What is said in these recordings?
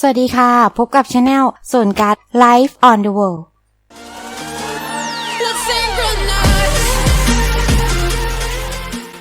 สวัสดีค่ะ พบกับช anel ส่วนการ Life on the World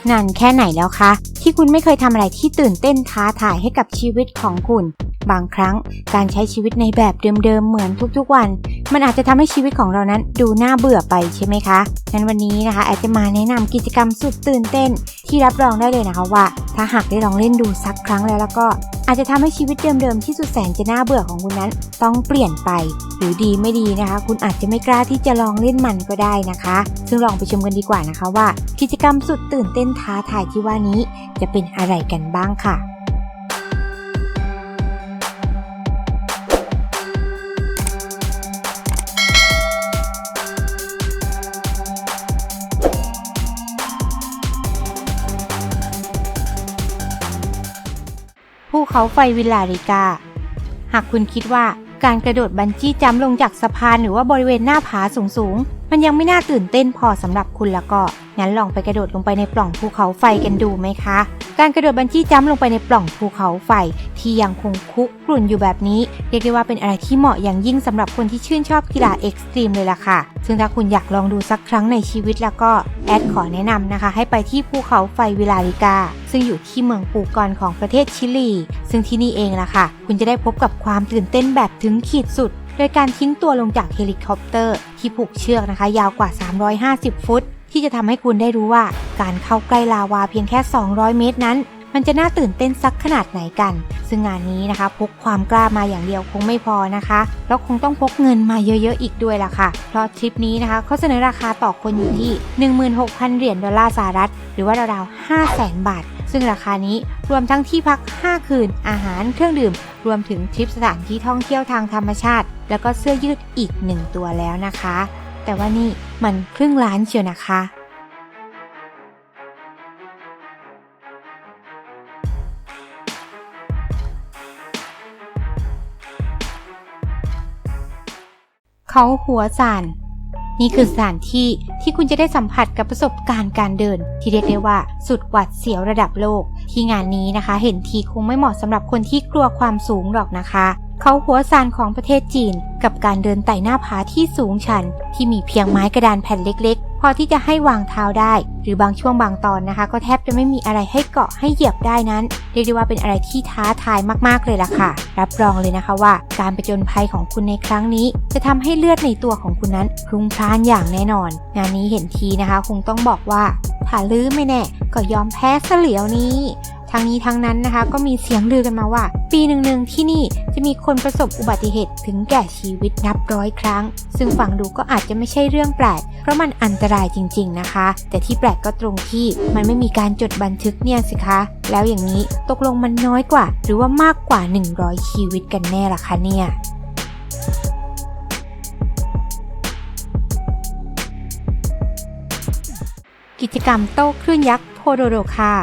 นานแค่ไหนแล้วคะ ที่คุณไม่เคยทำอะไรที่ตื่นเต้นท้าทายให้กับชีวิตของคุณ บางครั้งการใช้ชีวิตในแบบเดิมๆเหมือนทุกๆวัน มันอาจจะทำให้ชีวิตของเรานั้นดูน่าเบื่อไปใช่ไหมคะงั้นวันนี้นะคะแอดจะมาแนะนำกิจกรรมสุดตื่นเต้น ที่รับรองได้เลยนะคะว่า ถ้าหากได้ลองเล่นดูสักครั้งแล้วแล้วก็อาจจะทำให้ชีวิตเดิมๆที่สุดแสนจะน่าเบื่อของคุณนั้น ต้องเปลี่ยนไป หรือดีไม่ดีนะคะ คุณอาจจะไม่กล้าที่จะลองเล่นมันก็ได้นะคะ ซึ่งลองไปชมกันดีกว่านะคะว่า กิจกรรมสุดตื่นเต้นท้าทายที่ว่านี้จะเป็นอะไรกันบ้างค่ะ เขาไฟวิลลาริกา หากคุณคิดว่าการกระโดดบันจี้จัมลงจากสะพานหรือว่าบริเวณหน้าผาสูงๆ มันยังไม่น่าตื่นเต้นพอสำหรับคุณแล้วก็ งั้นลองไปกระโดดลงไปในปล่องภูเขาไฟกันดูไหมคะ การกระโดดบันจี้จัมลงไปในปล่องภูเขาไฟ ที่ยังคงคุกรุ่นอยู่แบบนี้ เรียกได้ว่าเป็นอะไรที่เหมาะอย่างยิ่งสำหรับคนที่ชื่นชอบกีฬาเอ็กซ์ตรีมเลยล่ะค่ะ ซึ่งถ้าคุณอยากลองดูสักครั้งในชีวิตแล้วก็แอดขอแนะนำนะคะ ให้ไปที่ภูเขาไฟวิลาริกา ซึ่งอยู่ที่เมืองปูกอนของประเทศชิลี ซึ่งที่นี่เองล่ะค่ะ คุณจะได้พบกับความตื่นเต้นแบบถึงขีดสุด โดยการทิ้งตัวลงจากเฮลิคอปเตอร์ ที่ผูกเชือกนะคะ ยาวกว่า 350 ฟุต ที่จะทำให้คุณได้รู้ว่า การเข้าใกล้ลาวาเพียงแค่ 200 เมตรนั้น มันจะน่าตื่นเต้นสักขนาดไหนกัน ซึ่งงานนี้นะคะพกความกล้ามาอย่างเดียวคงไม่พอนะคะแล้วคงต้องพกเงินมาเยอะๆอีกด้วยล่ะค่ะ เพราะทริปนี้นะคะเขาเสนอราคาต่อคนอยู่ที่ 16,000 เหรียญดอลลาร์สหรัฐ หรือว่าราวๆ500,000 บาท ซึ่งราคานี้รวมทั้งที่พัก 5 คืน อาหารเครื่องดื่ม รวมถึงทริปสถานที่ท่องเที่ยวทางธรรมชาติ แล้วก็เสื้อยืดอีกหนึ่งตัวแล้วนะคะ แต่ว่านี่มันครึ่งล้านเชียวนะคะ เขาหัวสานนี่คือสถานที่ที่คุณจะได้สัมผัสกับประสบการณ์การเดิน ที่เรียกได้ว่าสุดหวัดเสียวระดับโลก ที่งานนี้นะคะ เห็นทีคงไม่เหมาะสำหรับคนที่กลัวความสูงหรอกนะคะ เขาหัวซานของประเทศจีน กับการเดินไต่หน้าผาที่สูงชัน ที่มีเพียงไม้กระดานแผ่นเล็กๆ พอที่จะให้วางเท้าได้ หรือบางช่วงบางตอนนะคะ ก็แทบจะไม่มีอะไรให้เกาะให้เหยียบได้นั้น เรียกได้ว่าเป็นอะไรที่ท้าทายมากๆเลยล่ะค่ะ รับรองเลยนะคะว่า การประจนภัยของคุณในครั้งนี้ จะทำให้เลือดในตัวของคุณนั้นพรุงพล่านอย่างแน่นอน งานนี้เห็นทีนะคะ คงต้องบอกว่าถ้าลื้อไม่แน่ ก็ยอมแพ้เสลียวนี้ ทั้งนี้ทั้งนั้นนะคะ ก็มีเสียงลือกันมาว่า ปีหนึ่งๆที่นี่จะมีคนประสบอุบัติเหตุถึงแก่ชีวิตนับร้อยครั้ง ซึ่งฟังดูก็อาจจะไม่ใช่เรื่องแปลก เพราะมันอันตรายจริง ๆนะคะ แต่ที่แปลกก็ตรงที่มันไม่มีการจดบันทึกเนี่ยสิคะ แล้วอย่างนี้ตกลงมันน้อยกว่า หรือว่ามากกว่า 100 ชีวิตกันแน่ล่ะคะเนี่ยกิจกรรมโต้คลื่นยักษ์โพโดโดคา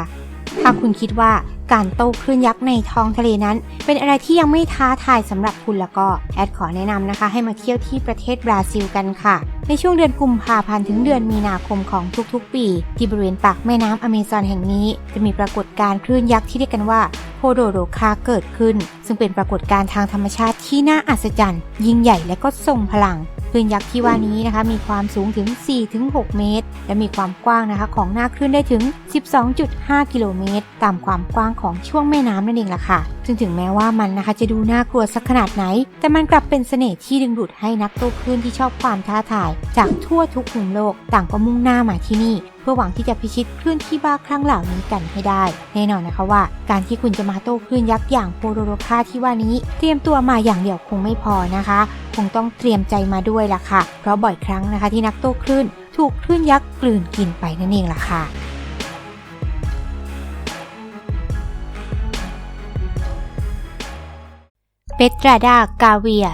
ถ้าคุณคิดว่าการโต้คลื่นยักษ์ในท้องทะเลนั้น เป็นอะไรที่ยังไม่ท้าทายสำหรับคุณแล้วก็แอดขอแนะนำนะคะ ให้มาเที่ยวที่ประเทศบราซิลกันค่ะ ในช่วงเดือนกุมภาพันธ์ถึงเดือนมีนาคมของทุกๆ ปี ที่บริเวณปากแม่น้ำอเมซอนแห่งนี้ จะมีปรากฏการณ์คลื่นยักษ์ที่เรียกกันว่าโพโดโดคาเกิดขึ้น ซึ่งเป็นปรากฏการณ์ทางธรรมชาติที่น่าอัศจรรย์ ยิ่งใหญ่และก็ทรงพลัง คลื่นยักษ์ที่ว่านี้นะคะมีความสูงถึง 4-6 เมตร และมีความกว้างนะคะของหน้าคลื่นได้ถึง 12.5 กิโลเมตร ตามความกว้างของช่วงแม่น้ำนั่นเองล่ะค่ะ ซึ่งถึงแม้ว่ามันนะคะจะดูน่ากลัวสักขนาดไหน แต่มันกลับเป็นเสน่ห์ที่ดึงดูดให้นักโต้คลื่นที่ชอบความท้าทาย จากทั่วทุกมุมโลกต่างก็มุ่งหน้ามาที่นี่เพื่อหวังที่จะพิชิตคลื่นที่บ้าคลั่งเหล่านี้กันให้ได้ แน่นอนนะคะว่า การที่คุณจะมาโต้คลื่นยักษ์อย่างโปโรโรคาที่ว่านี้ เตรียมตัวมาอย่างเดียวคงไม่พอนะคะ คงต้องเตรียมใจมาด้วยล่ะค่ะ เพราะบ่อยครั้งนะคะที่นักโต้คลื่น ถูกคลื่นยักษ์กลืนกินไปนั่นเองล่ะค่ะเปตราดากาเวีย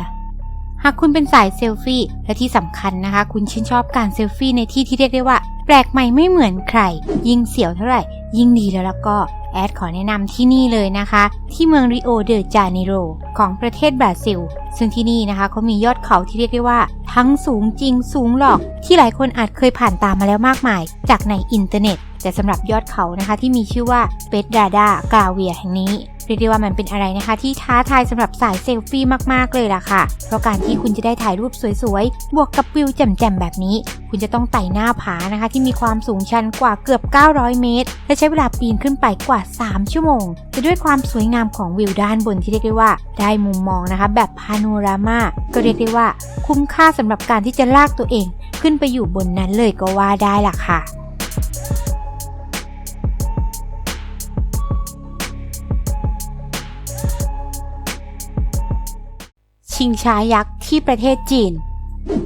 หากคุณเป็นสายเซลฟี่และที่สำคัญนะคะ คุณชื่นชอบการเซลฟี่ในที่ที่เรียกได้ว่า แปลกใหม่ไม่เหมือนใคร ยิ่งเสียวเท่าไหร่ ยิ่งดีแล้วแล้วก็แอดขอแนะนำที่นี่เลยนะคะ ที่เมืองริโอเดจาเนโรของประเทศบราซิล ซึ่งที่นี่นะคะเขามียอดเขาที่เรียกได้ว่า ทั้งสูงจริงสูงหลอก ที่หลายคนอาจเคยผ่านตามมาแล้วมากมาย จากในอินเทอร์เน็ต แต่สำหรับยอดเขานะคะที่มีชื่อว่าเปตราดากาเวียแห่งนี้ เรียกได้ว่ามันเป็นอะไรนะคะ ที่ท้าทายสำหรับสายเซลฟี่มากๆเลยล่ะค่ะ เพราะการที่คุณจะได้ถ่ายรูปสวยๆ บวกกับวิวแจ่มๆแบบนี้ คุณจะต้องไต่หน้าผานะคะ ที่มีความสูงชันกว่าเกือบ 900 เมตร และใช้เวลาปีนขึ้นไปกว่า 3 ชั่วโมงแต่ด้วยความสวยงามของวิวด้านบนที่เรียกได้ว่า ได้มุมมองนะคะ แบบพาโนรามาก็เรียกได้ว่า คุ้มค่าสำหรับการที่จะลากตัวเอง ขึ้นไปอยู่บนนั้นเลยก็ว่าได้ล่ะค่ะ ชิงช้ายักษ์ที่ประเทศจีน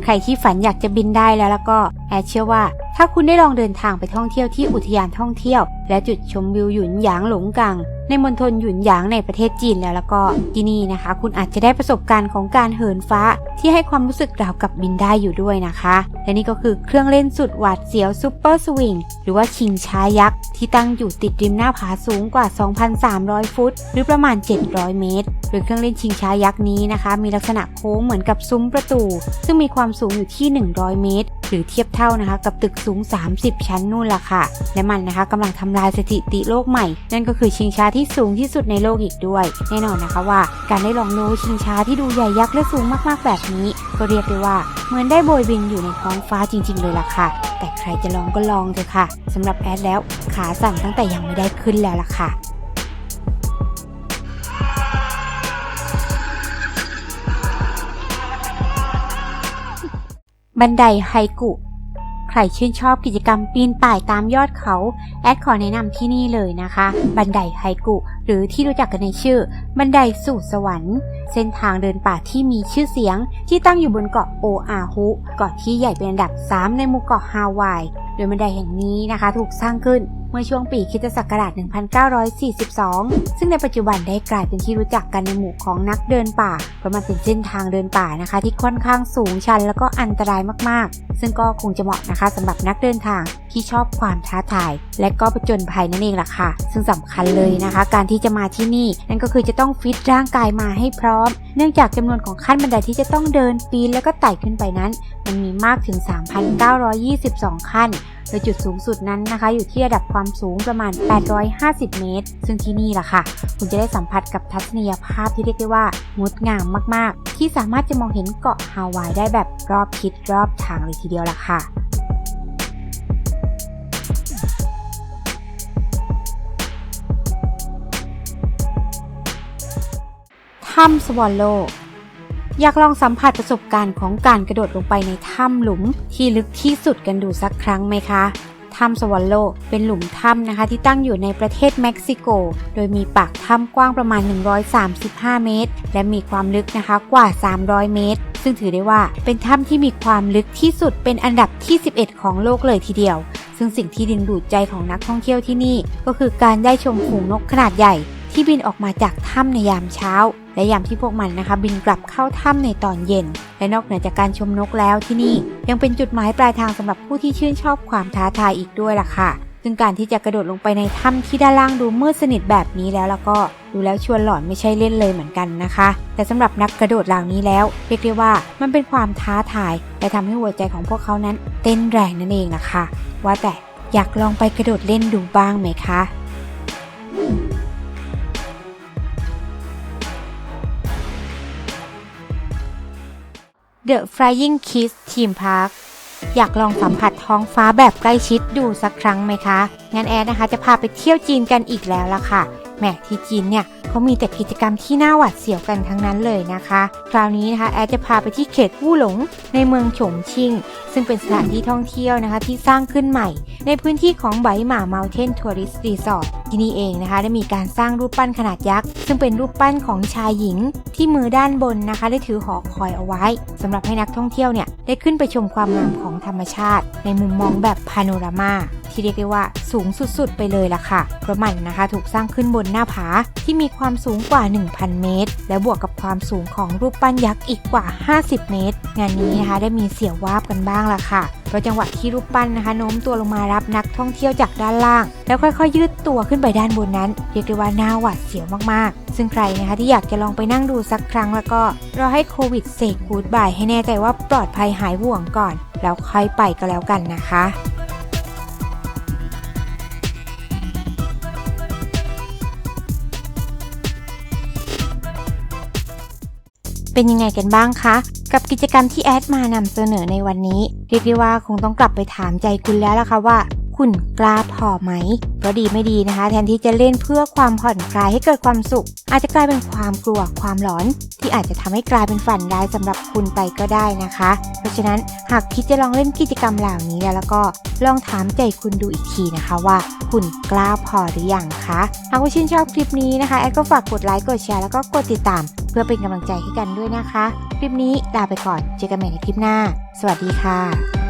ใครที่ฝันอยากจะบินได้แล้วแล้วก็แอดเชื่อว่า ถ้าคุณได้ลองเดินทางไปท่องเที่ยวที่อุทยานท่องเที่ยวและจุดชมวิวหยุนหยางหลงกัง ในมณฑลหยุนหยางในประเทศจีนแล้วแล้วก็ที่นี่นะคะ คุณอาจจะได้ประสบการณ์ของการเหินฟ้า ที่ให้ความรู้สึกราวกับบินได้อยู่ด้วยนะคะ และนี่ก็คือเครื่องเล่นสุดหวาดเสียวซูเปอร์สวิงหรือว่าชิงช้ายักษ์ที่ตั้งอยู่ติดริมหน้าผาสูงกว่า 2,300 ฟุต หรือประมาณ 700 เมตรโดยเครื่องเล่นชิงช้ายักษ์นี้นะคะ มีลักษณะโค้งเหมือนกับซุ้มประตู ซึ่งมีความสูงอยู่ที่ 100 เมตร หรือเทียบเท่านะคะ กับตึกสูง 30 ชั้นนู่นล่ะค่ะ และมันนะคะกำลังทำลายสถิติโลกใหม่ นั่นก็คือชิงช้าที่สูงที่สุดในโลกอีกด้วย แน่นอนนะคะว่า การได้ลองโน้ชิงช้าที่ดูใหญ่ยักษ์และสูงมากๆแบบนี้ ก็เรียกได้ว่าเหมือนได้โบยบินอยู่ในท้องฟ้าจริง ๆ เลยล่ะค่ะ แต่ใครจะลองก็ลองเถอะค่ะสำหรับแอดแล้วขาสั่นตั้งแต่ยังไม่ได้ขึ้นแล้วล่ะค่ะบันไดไฮกุ ใครชื่นชอบกิจกรรมปีนป่ายตามยอดเขา แอดขอแนะนำที่นี่เลยนะคะ บันไดไฮกุ หรือที่รู้จักกันในชื่อ บันไดสู่สวรรค์ เส้นทางเดินป่าที่มีชื่อเสียง ที่ตั้งอยู่บนเกาะโออาฮุเกาะที่ใหญ่เป็นอันดับ 3 ในหมู่เกาะฮาวาย โดยบันไดแห่งนี้นะคะ ถูกสร้างขึ้นเมื่อช่วงปีคริสตศักราช 1942 ซึ่งในปัจจุบันได้กลายเป็นที่รู้จักกันในหมู่ของนักเดินป่า เพราะมันเป็นเส้นทางเดินป่านะคะ ที่ค่อนข้างสูงชันแล้วก็อันตรายมาก ซึ่งก็คงจะเหมาะนะคะสำหรับนักเดินทางที่ชอบความท้าทาย และก็ประจนภัยนั่นเองล่ะค่ะ ซึ่งสำคัญเลยนะคะ การที่จะมาที่นี่ นั่นก็คือจะต้องฟิตร่างกายมาให้พร้อม เนื่องจากจำนวนของขั้นบันไดที่จะต้องเดินปีนแล้วก็ไต่ขึ้นไปนั้น มันมีมากถึง 3,922 ขั้น โดยจุดสูงสุดนั้นนะคะ อยู่ที่ระดับความสูงประมาณ 850 เมตร ซึ่งที่นี่แหละค่ะ คุณจะได้สัมผัสกับทัศนียภาพที่เรียกได้ว่างดงามมาก ๆ ที่สามารถจะมองเห็นเกาะฮาวายได้แบบรอบทิศรอบทางเลยทีเดียวล่ะค่ะถ้ำสวอลโล อยากลองสัมผัสประสบการณ์ของการกระโดดลงไปในถ้ำหลุมที่ลึกที่สุดกันดูสักครั้งไหมคะถ้ำสวอลโลเป็นหลุมถ้ำนะคะที่ตั้งอยู่ในประเทศเม็กซิโก โดยมีปากถ้ำกว้างประมาณ 135 เมตร และมีความลึกนะคะกว่า 300 เมตร ซึ่งถือได้ว่าเป็นถ้ำที่มีความลึกที่สุดเป็นอันดับที่ 11 ของโลกเลยทีเดียว ซึ่งสิ่งที่ดึงดูดใจของนักท่องเที่ยวที่นี่ ก็คือการได้ชมฝูงนกขนาดใหญ่ที่บินออกมาจากถ้ำในยามเช้า และยามที่พวกมันนะคะบินกลับเข้าถ้ำในตอนเย็น และนอกเหนือจากการชมนกแล้วที่นี่ยังเป็นจุดหมายปลายทางสำหรับผู้ที่ชื่นชอบความท้าทายอีกด้วยล่ะค่ะ ซึ่งการที่จะกระโดดลงไปในถ้ำที่ด้านล่างดูมืดสนิทแบบนี้แล้วแล้วก็ดูแล้วชวนหลอนไม่ใช่เล่นเลยเหมือนกันนะคะ แต่สำหรับนักกระโดดเหล่านี้แล้วเรียกได้ว่ามันเป็นความท้าทายและทำให้หัวใจของพวกเขานั้น เต้นแรงนั่นเองล่ะค่ะ ว่าแต่อยากลองไปกระโดดเล่นดูบ้างไหมคะ The Flying Kiss Theme Park อยากลองสัมผัสท้องฟ้าแบบใกล้ชิดดูสักครั้งไหมคะ งั้นแอนนะคะจะพาไปเที่ยวจีนกันอีกแล้วล่ะค่ะ แหมที่จีนเนี่ยเขามีแต่กิจกรรมที่น่าหวาดเสียวกันทั้งนั้นเลยนะคะ คราวนี้นะคะแอดจะพาไปที่เขตวู่หลงในเมืองฉงชิ่งซึ่งเป็นสถานที่ท่องเที่ยวนะคะที่สร้างขึ้นใหม่ ในพื้นที่ของไบหมาเมลเทนทัวริสต์รีสอร์ทที่นี่เองนะคะ ได้มีการสร้างรูปปั้นขนาดยักษ์ ซึ่งเป็นรูปปั้นของชายหญิง ที่มือด้านบนนะคะ ได้ถือหอคอยเอาไว้สำหรับให้นักท่องเที่ยวเนี่ยได้ขึ้นไปชมความงามของธรรมชาติ ในมุมมองแบบพาโนรามา ที่เรียกได้ว่าสูงสุดๆ ไปเลยล่ะค่ะ เพราะมันนะคะถูกสร้างขึ้นบนหน้าผาที่มีความสูงกว่า 1,000 เมตร และบวกกับความสูงของรูปปั้นยักษ์อีกกว่า 50 เมตร งานนี้นะคะได้มีเสียววาบกันบ้างล่ะค่ะเพราะจังหวะที่รูปปั้นนะคะโน้มตัวลงมารับนักท่องเที่ยวจากด้านล่าง แล้วค่อยๆ ยืดตัวขึ้นไปด้านบนนั้น เรียกได้ว่าน่าหวาดเสียวมากๆ ซึ่งใครนะคะที่อยากจะลองไปนั่งดูสักครั้งแล้วก็รอให้โควิดเสกกูดบายให้แน่ใจว่าปลอดภัยหายห่วงก่อน แล้วค่อยไปก็แล้วกันนะคะ เป็นยังไงกันบ้างคะ กับกิจกรรมที่แอดมานำเสนอในวันนี้ เรียกได้ว่าคงต้องกลับไปถามใจคุณแล้วล่ะค่ะว่า คุณกล้าพอไหมเพราะดีไม่ดีนะคะ แทนที่จะเล่นเพื่อความผ่อนคลายให้เกิดความสุข อาจจะกลายเป็นความกลัวความหลอน ที่อาจจะทำให้กลายเป็นฝันร้ายสำหรับคุณไปก็ได้นะคะ เพราะฉะนั้นหากคิดจะลองเล่นกิจกรรมเหล่านี้แล้วแล้วก็ลองถามใจคุณดูอีกทีนะคะว่า คุณกล้าพอหรือยังคะหากว่าชื่นชอบคลิปนี้นะคะแอดก็ฝากกดไลค์กดแชร์แล้วก็กดติดตาม เพื่อเป็นกำลังใจให้กันด้วยนะคะ คลิปนี้ลาไปก่อนเจอกันใหม่ในคลิปหน้า สวัสดีค่ะ